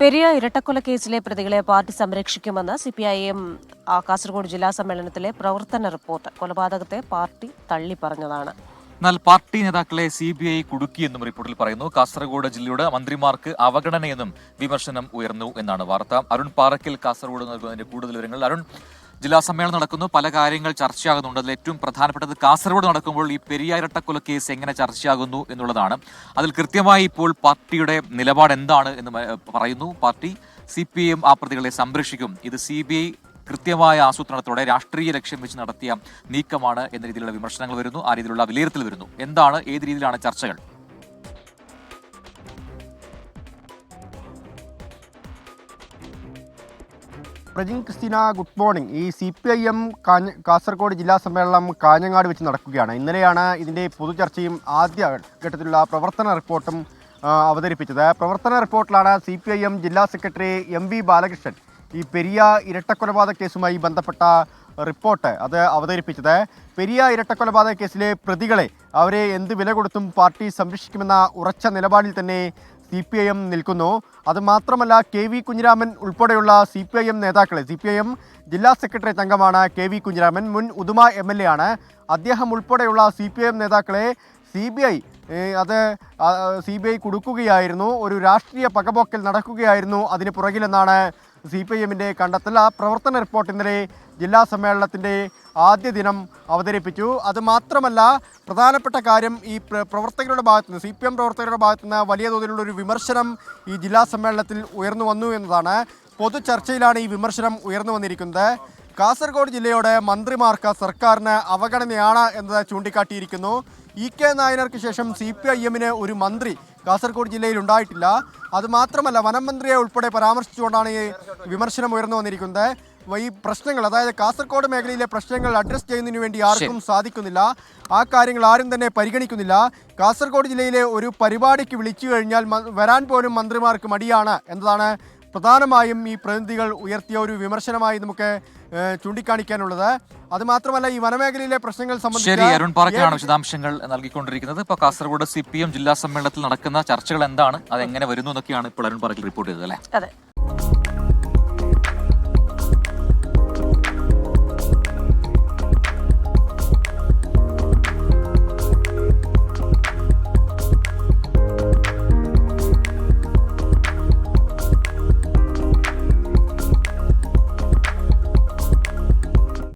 പെരിയ ഇരട്ടക്കൊലക്കേസിലെ പ്രതികളെ party സംരക്ഷിക്കുമെന്ന് C P I M Kasaragod ജില്ലാ സമ്മേളനത്തിലെ പ്രവർത്തന റിപ്പോർട്ട്. കൊലപാതകത്തെ പാർട്ടി തള്ളി പറഞ്ഞതാണ്. എന്നാൽ പാർട്ടി നേതാക്കളെ സി ബി ഐ കുടുക്കിയെന്നും റിപ്പോർട്ടിൽ പറയുന്നു. കാസർഗോഡ് ജില്ലയുടെ മന്ത്രിമാർക്ക് അവഗണനയെന്നും വിമർശനം ഉയർന്നു എന്നാണ് വാർത്ത. അരുൺ പാറക്കൽ കാസർഗോഡ് നൽകുന്നതിന്റെ കൂടുതൽ വിവരങ്ങൾ. അരുൺ ജില്ലാ സമ്മേളനം നടക്കുന്നു. പല കാര്യങ്ങൾ ചർച്ചയാകുന്നുണ്ട്. അതിൽ ഏറ്റവും പ്രധാനപ്പെട്ടത് കാസർഗോഡ് നടക്കുമ്പോൾ ഈ പെരിയ ഇരട്ടക്കൊല കേസ് എങ്ങനെ ചർച്ചയാകുന്നു എന്നുള്ളതാണ്. അതിൽ കൃത്യമായി ഇപ്പോൾ പാർട്ടിയുടെ നിലപാട് എന്താണ് എന്ന് പറയുന്നു. പാർട്ടി സി പി എം ആ പ്രതികളെ സംരക്ഷിക്കും. ഇത് സി ബി ഐ കൃത്യമായ ആസൂത്രണത്തോടെ രാഷ്ട്രീയ ലക്ഷ്യം വെച്ച് നടത്തിയ നീക്കമാണ് എന്ന രീതിയിലുള്ള വിമർശനങ്ങൾ വരുന്നു. ആ രീതിയിലുള്ള വിലയിരുത്തൽ വരുന്നു. എന്താണ് ഏത് രീതിയിലാണ് ചർച്ചകൾ? Prajin Christina good morning. ഈ സി പി ഐ എം കാഞ്ഞ കാസർഗോഡ് ജില്ലാ സമ്മേളനം കാഞ്ഞങ്ങാട് വെച്ച് നടക്കുകയാണ്. ഇന്നലെയാണ് ഇതിന്റെ പൊതുചർച്ചയും ആദ്യ ഘട്ടത്തിലുള്ള പ്രവർത്തന റിപ്പോർട്ടും അവതരിപ്പിച്ചത്. പ്രവർത്തന റിപ്പോർട്ടിലാണ് സി പി ഐ എം ജില്ലാ സെക്രട്ടറി എം വി ബാലകൃഷ്ണൻ ഈ പെരിയ ഇരട്ടക്കൊലപാതക കേസുമായി ബന്ധപ്പെട്ട റിപ്പോർട്ട് അത് അവതരിപ്പിച്ചത്. പെരിയ ഇരട്ടക്കൊലപാതക കേസിലെ പ്രതികളെ അവരെ എന്ത് വില കൊടുത്തും പാർട്ടി സംരക്ഷിക്കുമെന്ന ഉറച്ച നിലപാടിൽ തന്നെ സി പി ഐ എം നിൽക്കുന്നു. അതുമാത്രമല്ല കെ വി കുഞ്ഞിരാമൻ ഉൾപ്പെടെയുള്ള സി പി ഐ എം നേതാക്കളെ സി പി ഐ എം ജില്ലാ സെക്രട്ടറി തങ്കമാണ് കെ വി കുഞ്ഞിരാമൻ മുൻ ഉദുമ എം എൽ എ ആണ്. അദ്ദേഹം ഉൾപ്പെടെയുള്ള സി പി ഐ എം നേതാക്കളെ സി ബി ഐ അത് സി ബി ഐ കൊടുക്കുകയായിരുന്നു. ഒരു രാഷ്ട്രീയ പകപോക്കൽ നടക്കുകയായിരുന്നു അതിന് പുറകിലെന്നാണ് സി പി എമ്മിന്റെ കണ്ടെത്തൽ. ആ പ്രവർത്തന റിപ്പോർട്ട് ഇന്നലെ ജില്ലാ സമ്മേളനത്തിന്റെ ആദ്യ ദിനം അവതരിപ്പിച്ചു. അതുമാത്രമല്ല പ്രധാനപ്പെട്ട കാര്യം ഈ പ്ര- പ്രവർത്തകരുടെ ഭാഗത്തു നിന്ന് സി പി എം പ്രവർത്തകരുടെ ഭാഗത്തു നിന്ന് വലിയ തോതിലുള്ള ഒരു വിമർശനം ഈ ജില്ലാ സമ്മേളനത്തിൽ ഉയർന്നു വന്നു എന്നതാണ്. പൊതു ചർച്ചയിലാണ് ഈ വിമർശനം ഉയർന്നു വന്നിരിക്കുന്നത്. കാസർഗോഡ് ജില്ലയുടെ മന്ത്രിമാർക്ക് സർക്കാരിന് അവഗണനയാണ് എന്നത് ചൂണ്ടിക്കാട്ടിയിരിക്കുന്നു. ഇ കെ നായനർക്ക് ശേഷം സി പി ഐ എമ്മിന് ഒരു മന്ത്രി കാസർഗോഡ് ജില്ലയിൽ ഉണ്ടായിട്ടില്ല. അതുമാത്രമല്ല വനം മന്ത്രിയെ ഉൾപ്പെടെ പരാമർശിച്ചുകൊണ്ടാണ് ഈ വിമർശനം ഉയർന്നു വന്നിരിക്കുന്നത്. ഈ പ്രശ്നങ്ങൾ അതായത് കാസർഗോഡ് മേഖലയിലെ പ്രശ്നങ്ങൾ അഡ്രസ് ചെയ്യുന്നതിന് വേണ്ടി ആർക്കും സാധിക്കുന്നില്ല. ആ കാര്യങ്ങൾ ആരും തന്നെ പരിഗണിക്കുന്നില്ല. കാസർഗോഡ് ജില്ലയിലെ ഒരു പരിപാടിക്ക് വിളിച്ചു കഴിഞ്ഞാൽ വരാൻ പോലും മന്ത്രിമാർക്ക് മടിയാണ് എന്നതാണ് പ്രധാനമായും ഈ പ്രതിനിധികൾ ഉയർത്തിയ ഒരു വിമർശനമായി നമുക്ക് ചൂണ്ടിക്കാണിക്കാനുള്ളത്. അതുമാത്രമല്ല ഈ വനമേഖലയിലെ പ്രശ്നങ്ങൾ ശരി അരുൺ പാറയ്ക്കലാണ് ഏത് വിശദാംശങ്ങൾ നൽകിക്കൊണ്ടിരിക്കുന്നത്. ഇപ്പൊ കാസർഗോഡ് സി പി എം ജില്ലാ സമ്മേളനത്തിൽ നടക്കുന്ന ചർച്ചകൾ എന്താണ്? അത് എങ്ങനെ വരുന്നു എന്നൊക്കെയാണ് ഇപ്പോൾ അരുൺ പാറക്കിൽ റിപ്പോർട്ട് ചെയ്തത് അല്ലേ? അതെ.